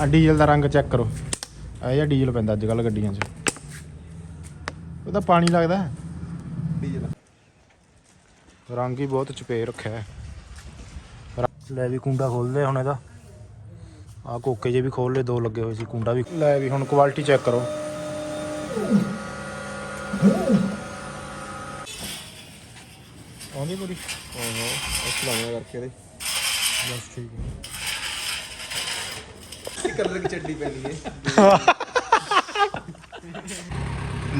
ਆ ਡੀਜ਼ਲ ਦਾ ਰੰਗ ਚੈੱਕ ਕਰੋ। ਇਹ ਡੀਜ਼ਲ ਪੈਂਦਾ ਅੱਜ ਕੱਲ ਗੱਡੀਆਂ 'ਚ। ਉਹਦਾ ਪਾਣੀ ਲੱਗਦਾ। ਡੀਜ਼ਲ। ਰੰਗ ਹੀ ਬਹੁਤ ਚਪੇ ਰੱਖਿਆ ਹੈ। ਲੈ ਵੀ ਕੁੰਡਾ ਖੋਲਦੇ ਹੁਣ ਇਹਦਾ। ਆ ਕੋਕੇ ਜੇ ਵੀ ਖੋਲ ਲਏ ਦੋ ਲੱਗੇ ਹੋਏ ਸੀ ਕੁੰਡਾ ਵੀ। ਲੈ ਵੀ ਹੁਣ ਕੁਆਲਿਟੀ ਚੈੱਕ ਕਰੋ। ਆਉਂਦੀ ਪੂਰੀ? ਓਹੋ ਇਸ ਲਾਉਣਾ ਕਰਕੇ ਇਹਦੇ। ਬਸ ਠੀਕ ਹੈ। ਕਲਰ ਦੀ ਚੱਡੀ ਪੈਣੀ ਹੈ।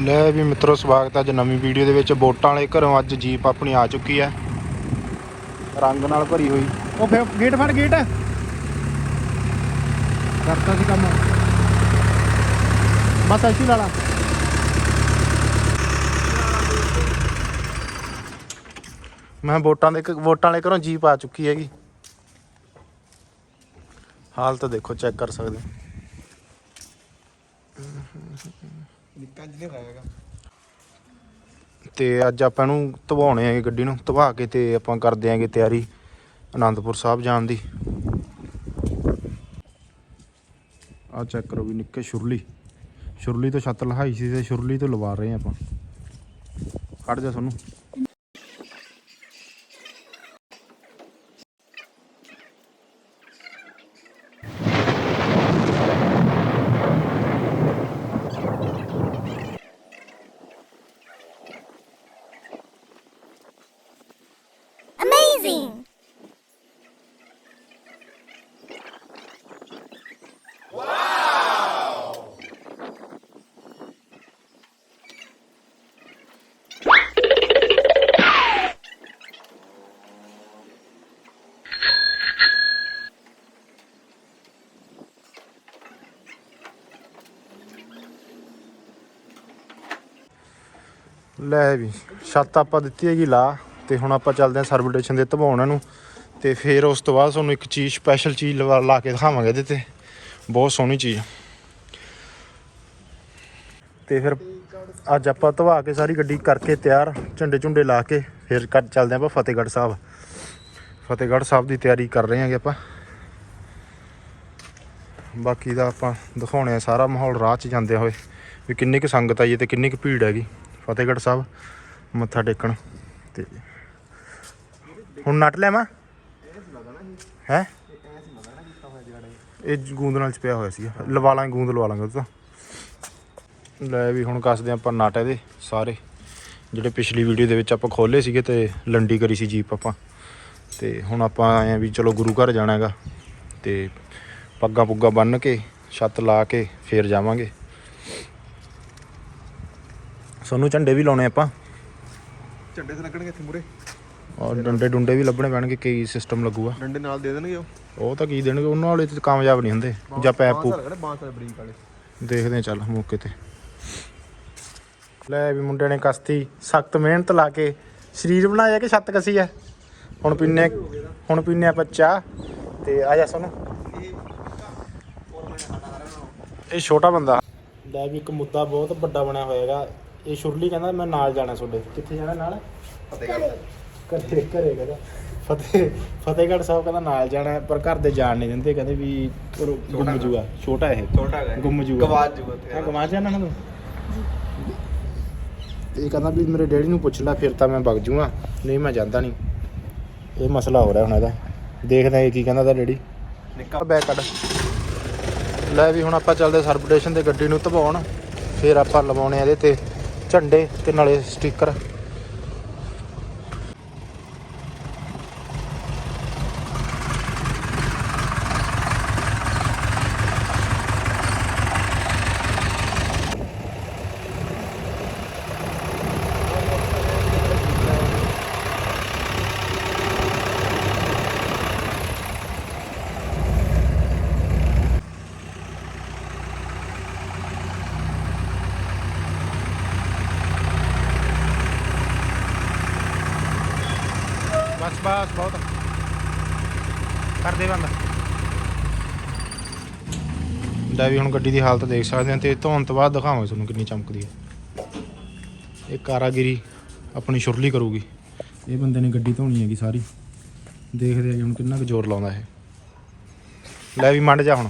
ਲੈ ਵੀ ਮਿੱਤਰੋ ਸਵਾਗਤ ਹੈ ਅੱਜ ਨਵੀਂ ਵੀਡੀਓ ਦੇ ਵਿੱਚ। ਵੋਟਾਂ ਵਾਲੇ ਘਰੋਂ ਅੱਜ ਜੀਪ ਆਪਣੀ ਆ ਚੁੱਕੀ ਹੈ। ਰੰਗ ਨਾਲ ਭਰੀ ਹੋਈ। ਉਹ ਫੇ ਗੇਟ ਫੜ ਗੇਟ। ਕਰਤਾ ਸੀ ਕੰਮ। ਬਸ ਐਸੀ ਲਾਲਾ ਮੈਂ ਵੋਟਾਂ ਦੇ ਵੋਟਾਂ ਵਾਲੇ ਘਰੋਂ ਜੀਪ ਆ ਚੁੱਕੀ ਹੈਗੀ। ਹਾਲਤ ਦੇਖੋ ਚੈੱਕ ਕਰ ਸਕਦੇ ਹੋ। ਨਿੱਕਾ ਤੇ ਅੱਜ ਆਪਾਂ ਨੂੰ ਧਵਾਉਣੇ ਆ ਗੱਡੀ ਨੂੰ ਧਵਾ ਕੇ ਤੇ ਆਪਾਂ ਕਰਦੇ ਆਂਗੇ ਤਿਆਰੀ ਆਨੰਦਪੁਰ ਸਾਹਿਬ ਜਾਣ ਦੀ। ਆ ਚੈੱਕ ਕਰੋ ਵੀ ਨਿੱਕੇ ਸ਼ੁਰਲੀ। ਸ਼ੁਰਲੀ ਤੋਂ ਛੱਤ ਲਹਾਈ ਸੀ ਤੇ ਸ਼ੁਰਲੀ ਤੋਂ ਲਵਾ ਰਹੇ ਆ ਆਪਾਂ। ਖੜ ਜਾ ਤੁਹਾਨੂੰ ਲੈ ਵੀ। ਛੱਤ ਆਪਾਂ ਦਿੱਤੀ ਹੈਗੀ ਲਾ ਤੇ ਹੁਣ ਆਪਾਂ ਚੱਲਦੇ ਹਾਂ ਸਰਵਿਟੇਸ਼ਨ ਦੇ ਧਵਾਉਣ ਨੂੰ ਤੇ ਫਿਰ ਉਸ ਤੋਂ ਬਾਅਦ ਤੁਹਾਨੂੰ ਇੱਕ ਚੀਜ਼ ਸਪੈਸ਼ਲ ਚੀਜ਼ ਲਵਾ ਲਾ ਕੇ ਦਿਖਾਵਾਂਗੇ ਇਹਦੇ ਤੇ। ਬਹੁਤ ਸੋਹਣੀ ਚੀਜ਼ ਤੇ ਫਿਰ ਅੱਜ ਆਪਾਂ ਧਵਾ ਕੇ ਸਾਰੀ ਗੱਡੀ ਕਰਕੇ ਤਿਆਰ, ਝੰਡੇ ਝੁੰਡੇ ਲਾ ਕੇ ਫਿਰ ਕੱਟ ਚੱਲਦੇ ਆਪਾਂ ਫਤਿਹਗੜ੍ਹ ਸਾਹਿਬ। ਫਤਿਹਗੜ੍ਹ ਸਾਹਿਬ ਦੀ ਤਿਆਰੀ ਕਰ ਰਹੇ ਹਾਂਗੇ ਆਪਾਂ। ਬਾਕੀ ਦਾ ਆਪਾਂ ਦਿਖਾਉਣੇ ਆ ਸਾਰਾ ਮਾਹੌਲ, ਰਾਹ 'ਚ ਜਾਂਦੇ ਹੋਏ ਵੀ ਕਿੰਨੀ ਕੁ ਸੰਗਤ ਆਈ ਹੈ ਤੇ ਕਿੰਨੀ ਕੁ ਭੀੜ ਹੈਗੀ। ਫਤਿਹਗੜ੍ਹ ਸਾਹਿਬ, ਮੱਥਾ ਟੇਕਣ ਤੇ। ਹੁਣ ਨਟ ਲੈਵਾਂ ਹੈ? ਇਹ ਗੂੰਦ ਨਾਲ ਚ ਪਿਆ ਹੋਇਆ ਸੀ ਲਵਾ ਲਾਂਗੇ, ਗੂੰਦ ਲਵਾ ਲਾਂਗੇ ਉਹ ਤਾਂ ਲੈ ਵੀ ਹੁਣ ਕੱਸਦੇ ਆਪਾਂ ਨਟ ਇਹਦੇ ਸਾਰੇ। ਜਿਹੜੇ ਪਿਛਲੀ ਵੀਡੀਓ ਦੇ ਵਿੱਚ ਆਪਾਂ ਖੋਲੇ ਸੀਗੇ ਤੇ ਲੰਡੀ ਕਰੀ ਸੀ ਜੀਪ ਆਪਾਂ। ਤੇ ਹੁਣ ਆਪਾਂ ਆਏ ਆ ਵੀ ਚਲੋ ਗੁਰੂ ਘਰ ਜਾਣਾ ਹੈਗਾ। ਤੇ ਪੱਗਾਂ ਪੁੱਗਾਂ ਬੰਨ ਕੇ, ਛੱਤ ਲਾ ਕੇ, ਫੇਰ ਜਾਵਾਂਗੇ। ਸਾਨੂੰ ਝੰਡੇ ਵੀ ਲਾਉਣੇ ਆਪਾਂ। ਝੰਡੇ ਤੇ ਲੱਗਣਗੇ ਇੱਥੇ ਮੂਰੇ ਔਰ ਡੰਡੇ ਡੁੰਡੇ ਵੀ ਲੱਭਣੇ ਪੈਣਗੇ ਕਈ ਸਿਸਟਮ ਲੱਗੂਗਾ। ਡੰਡੇ ਨਾਲ ਦੇ ਦੇਣਗੇ ਉਹ। ਉਹ ਤਾਂ ਕੀ ਦੇਣਗੇ ਉਹਨਾਂ ਵਾਲੇ ਤੇ ਕਾਮਯਾਬ ਨਹੀਂ ਹੁੰਦੇ ਜਾਂ ਪੈਪ ਲੱਗਣੇ ਬਾਂਸ ਵਾਲੇ ਬਰੀਕ ਵਾਲੇ। ਦੇਖਦੇ ਹਾਂ ਚੱਲ ਮੌਕੇ ਤੇ। ਲੈ ਵੀ ਮੁੰਡੇ ਨੇ ਕਸਤੀ ਸਖਤ ਮਿਹਨਤ ਲਾ ਕੇ ਸਰੀਰ ਬਣਾਇਆ ਕਿ ਛੱਤ ਕਸੀ ਹੈ ਹੁਣ ਪੀਨੇ ਹੁਣ ਪੀਨੇ ਆਪਾਂ ਚਾਹ ਤੇ ਆ ਜਾ ਸਾਨੂੰ। ਇਹ ਛੋਟਾ ਬੰਦਾ। ਲੈ ਵੀ ਇੱਕ ਮੁੱਦਾ ਬਹੁਤ ਵੱਡਾ ਬਣਿਆ ਹੋਏਗਾ ਇਹ ਸ਼ੁਰਲੀ ਕਹਿੰਦਾ ਮੈਂ ਨਾਲ ਜਾਣਾ ਤੁਹਾਡੇ। ਕਿੱਥੇ ਜਾਣਾ ਨਾਲ? ਫਤਿਹਗੜ੍ਹ ਘਰੇ ਘਰੇ ਕਹਿੰਦਾ। ਫਤਿਹ ਫਤਿਹਗੜ੍ਹ ਸਾਹਿਬ ਕਹਿੰਦਾ ਨਾਲ ਜਾਣਾ ਹੈ, ਪਰ ਘਰ ਦੇ ਜਾਣ ਨਹੀਂ ਦਿੰਦੇ। ਕਹਿੰਦੇ ਵੀ ਚਲੋ ਗੁੰਮ ਜੂਗਾ ਛੋਟਾ ਇਹ। ਛੋਟਾ ਇਹ। ਗੁੰਮ ਜੂਗਾ ਗਵਾਚ ਜੂਗਾ। ਹਾਂ ਗਵਾਚ ਜਾਣਾ ਨਾ ਤੂੰ ਇਹ ਕਹਿੰਦਾ ਵੀ ਮੇਰੇ ਡੈਡੀ ਨੂੰ ਪੁੱਛ ਲੈ ਫਿਰ ਤਾਂ ਮੈਂ ਵਗ ਜੂਗਾ। ਨਹੀਂ ਮੈਂ ਜਾਂਦਾ ਨਹੀਂ। ਇਹ ਮਸਲਾ ਹੋ ਰਿਹਾ ਹੁਣ ਇਹਦਾ। ਦੇਖਦੇ ਹਾਂ ਇਹ ਕੀ ਕਹਿੰਦਾ ਦਾ ਡੈਡੀ। ਨਿੱਕਾ। ਬੈਕ ਕੱਢ। ਲੈ ਵੀ ਹੁਣ ਆਪਾਂ ਚੱਲਦੇ ਸਰਵਿਟੇਸ਼ਨ ਤੇ ਗੱਡੀ ਨੂੰ ਧਵਾਉਣ। ਫਿਰ ਆਪਾਂ ਲਵਾਉਣੇ ਆ ਇਹਦੇ ਤੇ। ਝੰਡੇ ਤੇ ਨਾਲੇ ਸਟicker ਬਸ ਬਸ ਬਹੁਤ ਕਰ ਦੇ ਬੰਦ ਲੈ ਵੀ ਹੁਣ ਗੱਡੀ ਦੀ ਹਾਲਤ ਦੇਖ ਸਕਦੇ ਹਾਂ ਤੇ ਧੋਣ ਤੋਂ ਬਾਅਦ ਦਿਖਾਵਾਂਗੇ ਤੁਹਾਨੂੰ ਕਿੰਨੀ ਚਮਕਦੀ ਹੈ। ਇਹ ਕਾਰਾਗਿਰੀ ਆਪਣੀ ਸ਼ੁਰਲੀ ਕਰੂਗੀ। ਇਹ ਬੰਦੇ ਨੇ ਗੱਡੀ ਧੋਣੀ ਹੈਗੀ ਸਾਰੀ। ਦੇਖਦੇ ਆ ਜੀ ਹੁਣ ਕਿੰਨਾ ਕੁ ਜ਼ੋਰ ਲਾਉਂਦਾ ਇਹ। ਲੈ ਵੀ ਮੰਡ ਜਾ ਹੁਣ।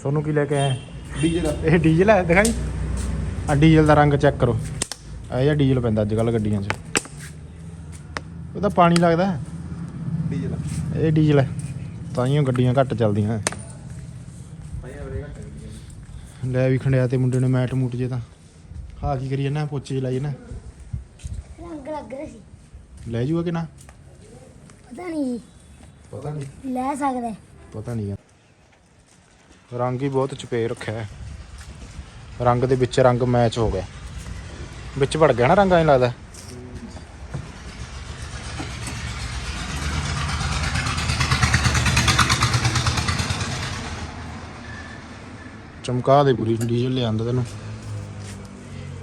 ਤੁਹਾਨੂੰ ਕੀ ਲੈ ਕੇ ਆਏ ਡੀਜੇ ਦਾ ਇਹ ਡੀਜ਼ਲ ਹੈ ਦਿਖਾਈ। ਆ ਡੀਜ਼ਲ ਦਾ ਰੰਗ ਚੈੱਕ ਕਰੋ। ਇਹ ਜਿਹਾ ਡੀਜ਼ਲ ਪੈਂਦਾ ਅੱਜ ਕੱਲ ਗੱਡੀਆਂ 'ਚ। ਉਹ ਤਾਂ ਪਾਣੀ ਲੱਗਦਾ ਹੈ। ਡੀਜੇ ਦਾ ਇਹ ਡੀਜ਼ਲ ਹੈ। ਤਾਂ ਹੀ ਗੱਡੀਆਂ ਘੱਟ ਚੱਲਦੀਆਂ। ਲੈ ਵੀ ਖੰਡਿਆ ਤੇ ਮੁੰਡੇ ਨੇ ਮੈਟ ਮੂਟ ਜੇ ਤਾਂ। ਹਾਂ ਕੀ ਕਰੀ ਜਾਂਦਾ ਪੋਚੇ ਲਾਈ ਨਾ ਰੰਗ ਲੱਗ ਰਿਹਾ ਸੀ। ਲੈ ਜੂਗਾ ਕਿ ਨਾ? ਪਤਾ ਨਹੀਂ। ਪਤਾ ਨਹੀਂ। ਲੈ ਸਕਦਾ। ਪਤਾ ਨਹੀਂ ਰੰਗ ਹੀ ਬਹੁਤ ਚਪੇ ਰੱਖਿਆ ਹੈ। ਰੰਗ ਦੇ ਵਿੱਚ ਰੰਗ ਮੈਚ ਹੋ ਗਿਆ। ਵਿੱਚ ਵੜ ਗਿਆ ਨਾ ਰੰਗ ਐਂ ਲੱਗਦਾ। ਚਮਕਾ ਦੇ ਪੂਰੀ ਡੀਜ਼ਲ ਲਿਆਂਦਾ ਤੈਨੂੰ।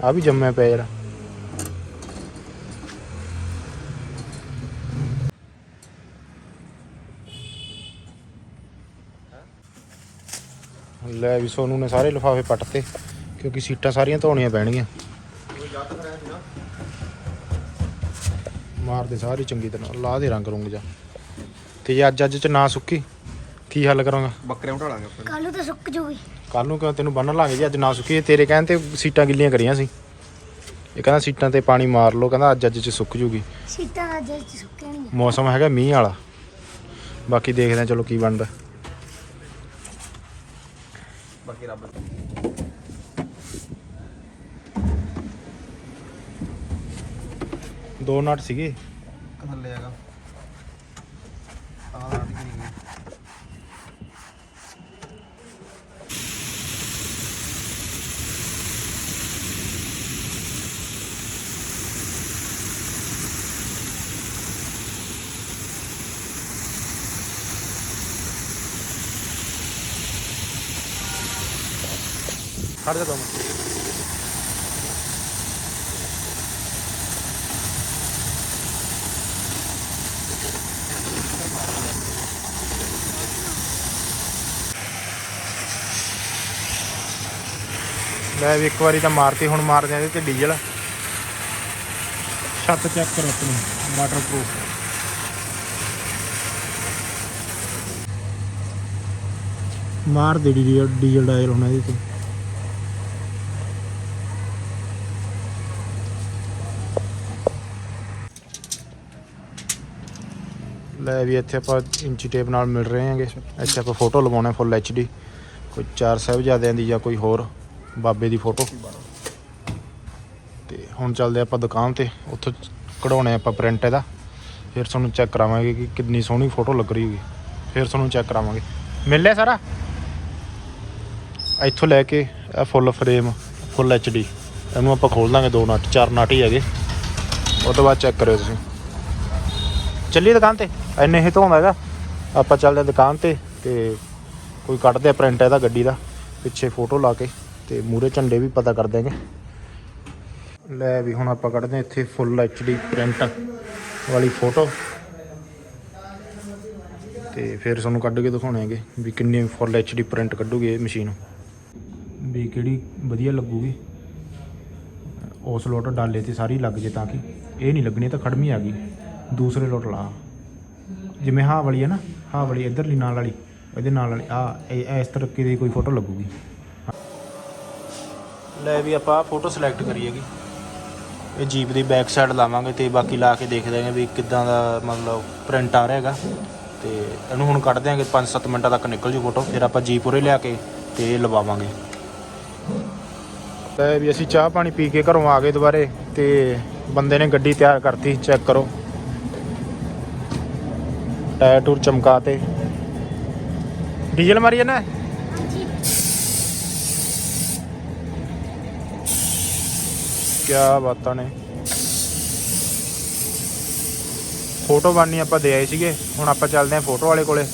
ਆ ਵੀ ਜੰਮਿਆ ਪਿਆ ਯਾਰ ਲੈ ਵੀ ਸੋਨੂ ਨੇ ਸਾਰੇ ਲਿਫਾਫੇ ਪੱਟਤੇ ਕਿਉਂਕਿ ਸੀਟਾਂ ਸਾਰੀਆਂ ਧੋਣੀਆਂ ਪੈਣਗੀਆਂ। ਮਾਰਦੇ ਸਾਰੀ ਚੰਗੀ ਤਰ੍ਹਾਂ ਲਾ ਦੇ ਰੰਗ ਰੁੰਗ ਜਾ। ਤੇ ਜੇ ਅੱਜ ਅੱਜ ਚ ਨਾ ਸੁੱਕੀ ਕੀ ਹੱਲ ਕਰਾਂਗਾ? ਬੱਕਰੇ ਉਠਾ ਲਾਂਗੇ ਆਪਾਂ। ਕੱਲ ਨੂੰ ਤਾਂ ਸੁੱਕ ਜੂਗੀ। ਕੱਲ ਨੂੰ ਕਿਉਂ ਤੈਨੂੰ ਬੰਨ ਲਾਂਗੇ ਜੀ ਅੱਜ ਨਾ ਸੁੱਕੀ ਤੇਰੇ ਕਹਿਣ ਤੇ ਸੀਟਾਂ ਗਿੱਲੀਆਂ ਕਰੀਆਂ ਸੀ। ਇਹ ਕਹਿੰਦਾ ਸੀਟਾਂ ਤੇ ਪਾਣੀ ਮਾਰ ਲਓ। ਕਹਿੰਦਾ ਅੱਜ ਅੱਜ ਚ ਸੁੱਕ ਜੂਗੀ। ਸੀਟਾਂ ਦਾ ਜੇ ਚ ਸੁੱਕੇ ਨਹੀਂ ਮੌਸਮ ਹੈਗਾ ਮੀਂਹ ਵਾਲਾ। ਬਾਕੀ ਦੇਖਦੇ ਹਾਂ ਚਲੋ ਕੀ ਬਣਦਾ। ਬਾਕੀ ਰੱਬ ਦੋ ਨਟ ਸੀਗੇ ਥੱਲੇ ਹੈਗਾ ਆਹ ਰਾਤ ਕੀ ਨਹੀਂ ਗਈ ਖੜ ਜਾ ਦੋ ਮਿੰਟ ਲੈ ਵੀ ਇੱਕ ਵਾਰੀ ਤਾਂ ਮਾਰਤੀ ਹੁਣ ਮਾਰਦੇ ਆ ਇਹਦੇ ਤੇ ਡੀਜ਼ਲ। ਛੱਤ ਚੈੱਕ ਕਰੋ ਆਪਣੀ ਵਾਟਰਪ੍ਰੂਫ ਮਾਰ ਦੇ ਡੀਜ਼ਲ ਡੀਜ਼ਲ ਡਾਇਲ ਹੁਣ ਇਹਦੇ ਤੇ। ਲੈ ਵੀ ਇੱਥੇ ਆਪਾਂ ਇੰਚੀ ਟੇਪ ਨਾਲ ਮਿਲ ਰਹੇ ਹਾਂਗੇ। ਇੱਥੇ ਆਪਾਂ ਫੋਟੋ ਲਵਾਉਣਾ ਫੁੱਲ ਡੀ ਕੋਈ ਚਾਰ ਸਾਹਿਬਜ਼ਾਦਿਆਂ ਦੀ ਜਾਂ ਕੋਈ ਹੋਰ ਬਾਬੇ ਦੀ ਫੋਟੋ ਤੇ ਹੁਣ ਚੱਲਦੇ ਆਪਾਂ ਦੁਕਾਨ ਤੇ। ਉੱਥੋਂ ਕਢਾਉਣੇ ਆਪਾਂ ਪ੍ਰਿੰਟ ਇਹਦਾ। ਫਿਰ ਤੁਹਾਨੂੰ ਚੈੱਕ ਕਰਾਵਾਂਗੇ ਕਿ ਕਿੰਨੀ ਸੋਹਣੀ ਫੋਟੋ ਲੱਗ ਰਹੀ ਹੋਗੀ। ਫਿਰ ਤੁਹਾਨੂੰ ਚੈੱਕ ਕਰਾਵਾਂਗੇ। ਮਿਲ ਲਿਆ ਸਾਰਾ? ਇੱਥੋਂ ਲੈ ਕੇ ਇਹ ਫੁੱਲ ਫਰੇਮ ਫੁੱਲ ਡੀ ਇਹਨੂੰ ਆਪਾਂ ਖੋਲ ਦਾਂਗੇ ਦੋ ਨਟ, ਚਾਰ ਨਟ ਹੀ ਹੈਗੇ। ਉਹ ਤੋਂ ਬਾਅਦ ਚੈੱਕ ਕਰਿਓ ਤੁਸੀਂ। ਚੱਲੀਏ ਦੁਕਾਨ ਤੇ? ਐਨੇ ਹੀ ਧੋਂਦਾ ਹੈਗਾ। ਆਪਾਂ ਚੱਲਦੇ ਹਾਂ ਦੁਕਾਨ ਤੇ ਤੇ ਕੋਈ ਕੱਢਦੇ ਆ ਪ੍ਰਿੰਟ ਇਹਦਾ ਗੱਡੀ ਦਾ, ਪਿੱਛੇ ਫੋਟੋ ਲਾ ਕੇ ਤੇ ਮੂਰੇ ਝੰਡੇ ਵੀ ਪਤਾ ਕਰ ਦਿਆਂਗੇ। ਲੈ ਵੀ ਹੁਣ ਆਪਾਂ ਕੱਢਦੇ ਹਾਂ ਇੱਥੇ ਫੁੱਲ ਡੀ ਪ੍ਰਿੰਟ ਵਾਲੀ ਫੋਟੋ ਤੇ ਫਿਰ ਤੁਹਾਨੂੰ ਕੱਢ ਕੇ ਦਿਖਾਉਣੇ ਹੈਗੇ ਵੀ ਕਿੰਨੀ ਫੁੱਲ ਡੀ ਪ੍ਰਿੰਟ ਕੱਢੂਗੀ ਇਹ ਮਸ਼ੀਨ ਵੀ ਕਿਹੜੀ ਵਧੀਆ ਲੱਗੂਗੀ। ਉਸ ਲੋਟ ਡਾਲੇ ਤੇ ਸਾਰੀ ਲੱਗ ਜੇ ਤਾਂ ਕਿ ਇਹ ਨਹੀਂ ਲੱਗਣੀ ਤਾਂ ਖੜਮੀ ਆ ਗਈ। ਦੂਸਰੇ ਲੋਟ ਲਾ। ਜਿਵੇਂ ਹਾਂ ਵਾਲੀ ਹੈ ਨਾ ਹਾਂ ਵਾਲੀ ਇਧਰਲੀ ਨਾਲ ਵਾਲੀ, ਇਹਦੇ ਨਾਲ ਵਾਲੀ ਆ ਇਸ ਤਰੀਕੇ ਦੀ ਕੋਈ ਫੋਟੋ ਲੱਗੂਗੀ। ਲੈ ਵੀ ਆਪਾਂ ਫੋਟੋ ਸਿਲੈਕਟ ਕਰੀਏਗੀ ਇਹ ਜੀਪ ਦੀ ਬੈਕ ਸਾਈਡ ਲਾਵਾਂਗੇ ਤੇ ਬਾਕੀ ਲਾ ਕੇ ਦੇਖਦੇ ਹਾਂ ਵੀ ਕਿੱਦਾਂ ਦਾ ਮਤਲਬ ਪ੍ਰਿੰਟ ਆ ਰਿਹਾ ਹੈਗਾ। ਤੇ ਇਹਨੂੰ ਹੁਣ ਕੱਢ ਦਿਆਂਗੇ 5-7 ਮਿੰਟਾਂ ਤੱਕ ਨਿਕਲ ਜੂ ਫੋਟੋ ਫਿਰ ਆਪਾਂ ਜੀਪ ਉਰੇ ਲਿਆ ਕੇ ਤੇ ਲਵਾਵਾਂਗੇ। ਲੈ ਵੀ ਅਸੀਂ ਚਾਹ ਪਾਣੀ ਪੀ ਕੇ ਘਰੋਂ ਆ ਗਏ ਦੁਬਾਰੇ ਤੇ ਬੰਦੇ ਨੇ ਗੱਡੀ ਤਿਆਰ ਕਰਤੀ ਚੈੱਕ ਕਰੋ। ਟਾਇਰ ਟੂਰ ਚਮਕਾਤੇ ਡੀਜ਼ਲ ਮਾਰੀ ਹਾਂਜੀ। ਕਿਆ ਬਾਤਾਂ ਨੇ। ਫੋਟੋ ਬਣਨੀ ਆਪਾਂ ਦੇ ਆਏ ਸੀਗੇ। ਹੁਣ ਆਪਾਂ ਚੱਲਦੇ ਹਾਂ ਫੋਟੋ ਵਾਲੇ ਕੋਲੇ।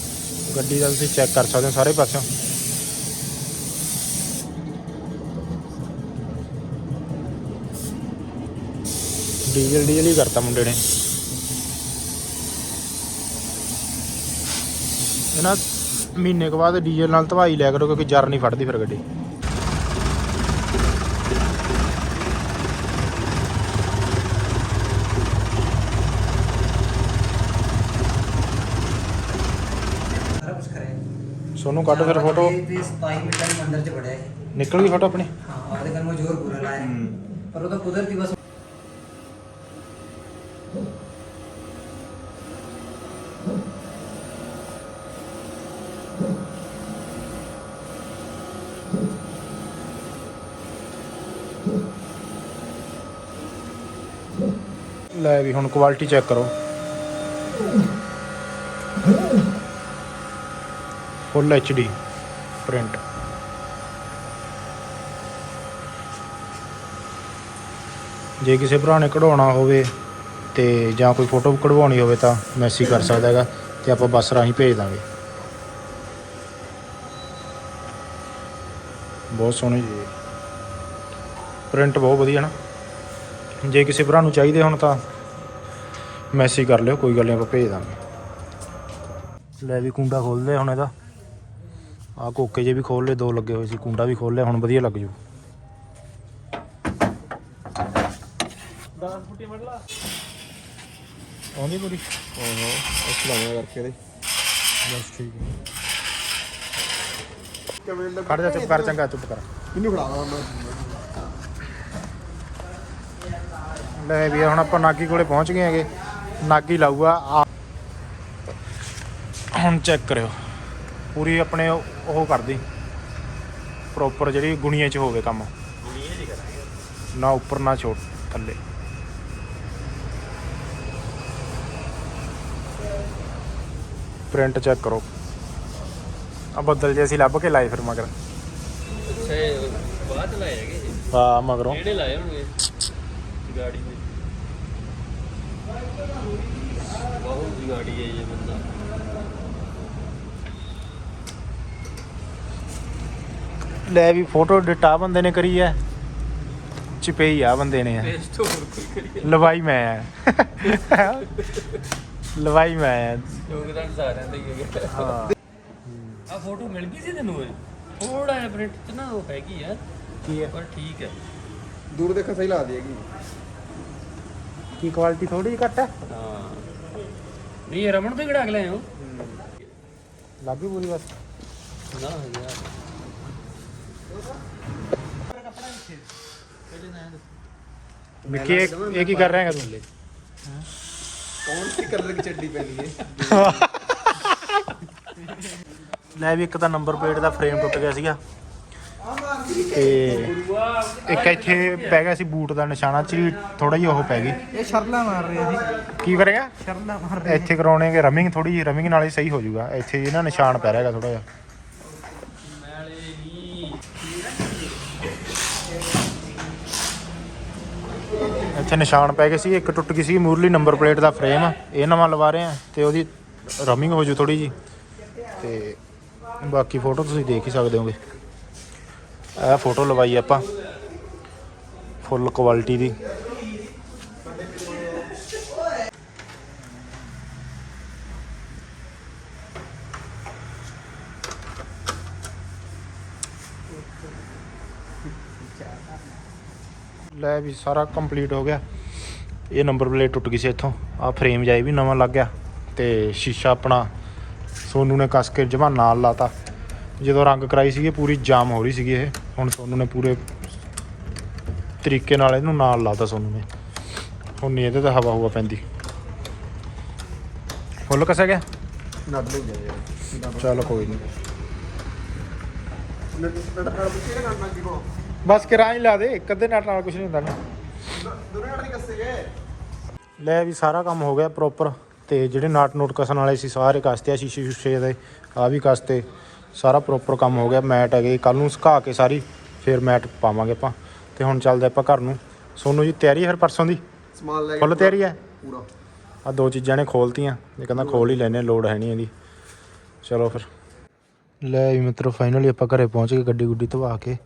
ਗੱਡੀ ਦਾ ਤੁਸੀਂ ਚੈੱਕ ਕਰ ਸਕਦੇ ਹੋ ਸਾਰੇ ਪਾਸਿਓਂ। ਡੀਜ਼ਲ ਡੀਜ਼ਲ ਹੀ ਕਰਤਾ ਮੁੰਡੇ ਨੇ। ਇਹਨਾਂ ਮਹੀਨੇ ਕੁ ਬਾਅਦ ਡੀਜ਼ਲ ਨਾਲ ਧਵਾਈ ਲਿਆ ਕਰੋ ਕਿਉਂਕਿ ਜਰ ਨਹੀਂ ਫੜਦੀ ਫਿਰ ਗੱਡੀ। ਸੋਨੂੰ ਕੱਢ ਫਿਰ ਫੋਟੋ ਇਹ ਵੀ 27 ਮਿੰਟਾਂ ਦੇ ਅੰਦਰ ਚ ਬੜਿਆ ਇਹ ਨਿਕਲ ਗਈ ਫੋਟੋ ਆਪਣੀ। ਹਾਂ ਉਹਦੇ ਕੰਨ ਜ਼ੋਰ ਪੂਰਾ ਲਾਇਆ। ਪਰ ਉਹ ਤਾਂ ਕੁਦਰਤੀ ਬਸ ਲੈ ਵੀ ਹੁਣ ਕੁਆਲਿਟੀ ਚੈੱਕ ਕਰੋ। ਫੁੱਲ ਐਚ ਡੀ ਪ੍ਰਿੰਟ ਜੇ ਕਿਸੇ ਭਰਾ ਨੇ ਕਢਵਾਉਣਾ ਹੋਵੇ ਤੇ ਜਾਂ ਕੋਈ ਫੋਟੋ ਕਢਵਾਉਣੀ ਹੋਵੇ ਤਾਂ ਮੈਸੇਜ ਕਰ ਸਕਦਾ ਹੈਗਾ ਤੇ ਆਪਾਂ ਬੱਸ ਰਾਹੀਂ ਭੇਜ ਦਾਂਗੇ। ਬਹੁਤ ਸੋਹਣੀ ਜੀ। ਪ੍ਰਿੰਟ ਬਹੁਤ ਵਧੀਆ ਨਾ। ਜੇ ਕਿਸੇ ਭਰਾ ਨੂੰ ਚਾਹੀਦੇ ਹੁਣ ਤਾਂ ਮੈਸੇਜ ਕਰ ਲਿਓ ਕੋਈ ਗੱਲ ਨਹੀਂ ਆਪਾਂ ਭੇਜ ਦਾਂਗੇ। ਲੈ ਵੀ ਕੁੰਡਾ ਖੋਲਦੇ ਹੁਣ ਇਹਦਾ। ਆ ਕੋਕੇ ਜੇ ਵੀ ਖੋਲ ਲਏ ਦੋ ਲੱਗੇ ਹੋਏ ਸੀ ਕੁੰਡਾ ਵੀ ਖੋਲ ਲਿਆ ਹੁਣ ਵਧੀਆ ਲੱਗ ਜੂ। 10 ਫੁੱਟੀ ਮੜਲਾ ਆਉਂਦੀ ਪੂਰੀ ਓਹੋ ਇਸ ਲਾਉਣਾ ਕਰਕੇ ਦੇ ਬਸ ਠੀਕ ਹੈ। ਕਿਵੇਂ ਲੱਗ ਖੜ ਜਾ ਚੁੱਪ ਕਰ ਚੰਗਾ ਚੁੱਪ ਕਰ। ਕਿੰਨੂੰ ਫੜਾਵਾ ਮੈਂ। ਲੈ ਵੀ ਹੁਣ ਆਪਾਂ ਨਾਗੀ ਕੋਲੇ ਪਹੁੰਚ ਗਏ ਹੈਗੇ। ਨਾਗੀ ਲਾਊਗਾ। ਆ ਹੁਣ ਚੈੱਕ ਕਰਿਓ। ਪੂਰੀ ਆਪਣੇ ਉਹ ਕਰਦੀ। ਪ੍ਰੋਪਰ ਜਿਹੜੀ ਗੁਣੀਆਂ 'ਚ ਹੋਵੇ ਕੰਮ। ਨਾ ਉੱਪਰ ਨਾ ਛੋਟ ਥੱਲੇ। ਪ੍ਰਿੰਟ ਚੈੱਕ ਕਰੋ। ਆ ਬੱਦਲ ਜੇ ਅਸੀਂ ਲੱਭ ਕੇ ਲਾਏ ਫਿਰ ਮਗਰ। ਬਾਅਦ ਲਾਏ ਹੈਗੇ ਹਾਂ ਮਗਰੋਂ। ਕਿਹੜੇ ਲਾਏ ਹੋਣਗੇ? ਗਾੜੀ ਦੇ ਬਹੁਤ ਦੀ ਗਾੜੀ ਹੈ ਇਹ ਬੰਦਾ। ਲੈ ਵੀ ਫੋਟੋ ਐਡਿਟ ਆ ਬੰਦੇ ਨੇ ਕਰੀ ਐ ਚਪਈ ਆ ਬੰਦੇ ਨੇ। ਪੇਜ ਤੋਂ ਹੋਰ ਕੋਈ ਕਰੀਏ ਲਵਾਈ ਮੈਂ ਆ। ਲਵਾਈ ਮੈਂ ਆ। ਯੋਗਦਾਨ ਸਾਰਿਆਂ ਦੇ ਹੀ ਹੈਗਾ। ਹਾਂ। ਆ ਫੋਟੋ ਮਿਲ ਗਈ ਸੀ ਤੈਨੂੰ ਇਹ? ਥੋੜਾ ਜਿਹਾ ਪ੍ਰਿੰਟ ਚ ਨਾ ਉਹ ਹੈਗੀ ਆ। ਕੀ ਹੈ? ਪਰ ਠੀਕ ਹੈ। ਦੂਰ ਦੇਖਣ ਸਹੀ ਲਾ ਦੇਗੀ ਕੀ ਕੁਆਲਿਟੀ ਥੋੜੀ ਜਿਹੀ ਘੱਟ ਹੈ। ਹਾਂ। ਨਹੀਂ ਇਹ ਰਮਣ ਤੋਂ ਕਿਹੜਾ ਅਗਲੇ ਹੋ। ਲੱਗੀ ਪੂਰੀ ਬਸ। ਨਾ ਯਾਰ। ਮਿੱਕੀ ਇਹ ਇਹ ਕੀ ਕਰ ਰਿਹਾ ਹੈਗਾ ਤੂੰ? ਕੌਣ ਸੀ ਕਲਰ ਦੀ ਚੱਡੀ ਪੈਣੀ ਹੈ ਲੈ ਵੀ ਇੱਕ ਤਾਂ ਨੰਬਰ ਪਲੇਟ ਦਾ ਫਰੇਮ ਟੁੱਟ ਗਿਆ ਸੀਗਾ। ਤੇ ਇੱਕ ਇੱਥੇ ਪੈ ਗਿਆ ਸੀ ਬੂਟ ਦਾ ਨਿਸ਼ਾਨਾ ਚ ਥੋੜਾ ਜਿਹਾ ਉਹ ਪੈ ਗਈ। ਇਹ ਸ਼ਰਲਾ ਮਾਰ ਰਿਹਾ ਸੀ। ਕੀ ਕਰੇਗਾ ਸ਼ਰਲਾ ਮਾਰ ਇੱਥੇ ਕਰਾਉਣੇਗੇ ਰਮਿੰਗ ਥੋੜੀ ਜਿਹੀ ਰਮਿੰਗ ਨਾਲ ਹੀ ਸਹੀ ਹੋ ਜਾਊਗਾ। ਇੱਥੇ ਇਹਨਾਂ ਨਿਸ਼ਾਨ ਪੈ ਰਿਹਾ ਹੈਗਾ ਥੋੜਾ ਜਿਹਾ। ਇੱਥੇ ਨਿਸ਼ਾਨ ਪੈ ਗਏ ਸੀ ਇੱਕ ਟੁੱਟ ਗਈ ਸੀ ਮੂਰਲੀ ਨੰਬਰ ਪਲੇਟ ਦਾ ਫਰੇਮ। ਇਹ ਨਵਾਂ ਲਵਾ ਰਹੇ ਆ ਤੇ ਉਹਦੀ ਰਮਿੰਗ ਹੋ ਜੂ ਥੋੜੀ ਜੀ ਤੇ ਬਾਕੀ ਫੋਟੋ ਤੁਸੀਂ ਦੇਖ ਹੀ ਸਕਦੇ ਹੋਗੇ। ਇਹ ਫੋਟੋ ਲਵਾਈ ਆਪਾਂ। ਫੁੱਲ ਕੁਆਲਿਟੀ ਦੀ। ਲੈ ਵੀ ਸਾਰਾ ਕੰਪਲੀਟ ਹੋ ਗਿਆ। ਇਹ ਨੰਬਰ ਪਲੇਟ ਟੁੱਟ ਗਈ ਸੀ ਇੱਥੋਂ। ਆ ਫਰੇਮ ਜਾਈ ਵੀ ਨਵਾਂ ਲੱਗ ਗਿਆ। ਤੇ ਸ਼ੀਸ਼ਾ ਆਪਣਾ ਸੋਨੂ ਨੇ ਕੱਸ ਕੇ ਜਮਾ ਨਾਲ ਲਾਤਾ। ਜਦੋਂ ਰੰਗ ਕਰਾਈ ਸੀਗੀ, ਪੂਰੀ ਜਾਮ ਹੋ ਰਹੀ ਸੀਗੀ ਇਹ। ਹੁਣ ਸੋਨੂ ਨੇ ਪੂਰੇ ਤਰੀਕੇ ਨਾਲ ਇਹਨੂੰ ਨਾਲ ਲਾਤਾ ਸੋਨੂ ਨੇ। ਹੁਣ ਨਹੀਂ ਇਹਦੇ ਤੇ ਹਵਾ ਹੁਵਾ ਪੈਂਦੀ। ਫੁੱਲ ਕਸਿਆ ਗਿਆ? ਨੱਟ ਲੈ ਗਿਆ ਯਾਰ ਚਲੋ ਕੋਈ ਨਹੀਂ। ਬਸ ਹੀ ਲਾ ਦੇ ਇੱਕ ਅੱਧੇ ਨਟ ਨਾਲ ਕੁਝ ਨਹੀਂ ਹੁੰਦਾ ਨਾ। ਕੱਸੇ ਲੈ ਵੀ ਸਾਰਾ ਕੰਮ ਹੋ ਗਿਆ ਪ੍ਰੋਪਰ ਤੇ ਜਿਹੜੇ ਨਾਟ ਨੋਟ ਕਸਣ ਵਾਲੇ ਸੀ ਸਾਰੇ ਕਸਤੇ ਆ ਸ਼ੀਸ਼ੇ ਸ਼ੂਸ਼ੇ ਦੇ ਆ ਵੀ ਕਸਤੇ। ਸਾਰਾ ਪ੍ਰੋਪਰ ਕੰਮ ਹੋ ਗਿਆ ਮੈਟ ਹੈਗੇ ਕੱਲ ਨੂੰ ਸੁਕਾ ਕੇ ਸਾਰੀ ਫਿਰ ਮੈਟ ਪਾਵਾਂਗੇ ਆਪਾਂ। ਤੇ ਹੁਣ ਚੱਲਦੇ ਆਪਾਂ ਘਰ ਨੂੰ। ਸੋਨੂੰ ਜੀ ਤਿਆਰੀ ਹੈ ਫਿਰ ਪਰਸੋਂ ਦੀ? ਸਮਾਨ ਲੈ ਫੁੱਲ ਤਿਆਰੀ ਹੈ? ਪੂਰਾ। ਆ ਦੋ ਚੀਜ਼ਾਂ ਨੇ ਖੋਲਤੀਆਂ ਇਹ ਕਹਿੰਦਾ ਖੋਲ ਹੀ ਲੈਨੇ ਲੋਡ ਹੈ ਨਹੀਂ ਇਹਦੀ। ਚਲੋ ਫਿਰ। ਲੈ ਵੀ ਮਿੱਤਰੋ ਫਾਈਨਲੀ ਆਪਾਂ ਘਰੇ ਪਹੁੰਚ ਗਏ ਗੱਡੀ ਗੁੱਡੀ ਧਵਾ ਕੇ।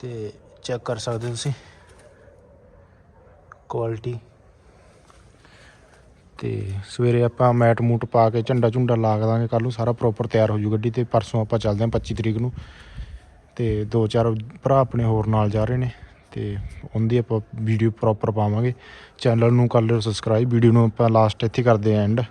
ਤੇ ਚੈੱਕ ਕਰ ਸਕਦੇ ਤੁਸੀਂ। ਕੁਆਲਿਟੀ ਤੇ ਸਵੇਰੇ ਆਪਾਂ ਮੈਟ ਮੂਟ ਪਾ ਕੇ ਝੰਡਾ ਝੁੰਡਾ ਲਾ ਦਾਂਗੇ ਕੱਲ ਨੂੰ ਸਾਰਾ ਪ੍ਰੋਪਰ ਤਿਆਰ ਹੋ ਜੂ ਗੱਡੀ ਤੇ, ਪਰਸੋਂ ਆਪਾਂ ਚੱਲਦੇ ਹਾਂ 25 ਤਰੀਕ ਨੂੰ। ਤੇ ਦੋ ਚਾਰ ਭਰਾ ਆਪਣੇ ਹੋਰ ਨਾਲ ਜਾ ਰਹੇ ਨੇ, ਤੇ ਉਹਦੀ ਆਪਾਂ ਵੀਡੀਓ ਪ੍ਰੋਪਰ ਪਾਵਾਂਗੇ। ਚੈਨਲ ਨੂੰ ਕਰ ਲਿਓ ਸਬਸਕ੍ਰਾਈਬ ਵੀਡੀਓ ਨੂੰ ਆਪਾਂ ਲਾਸਟ ਇੱਥੇ ਕਰਦੇ ਆਂ ਐਂਡ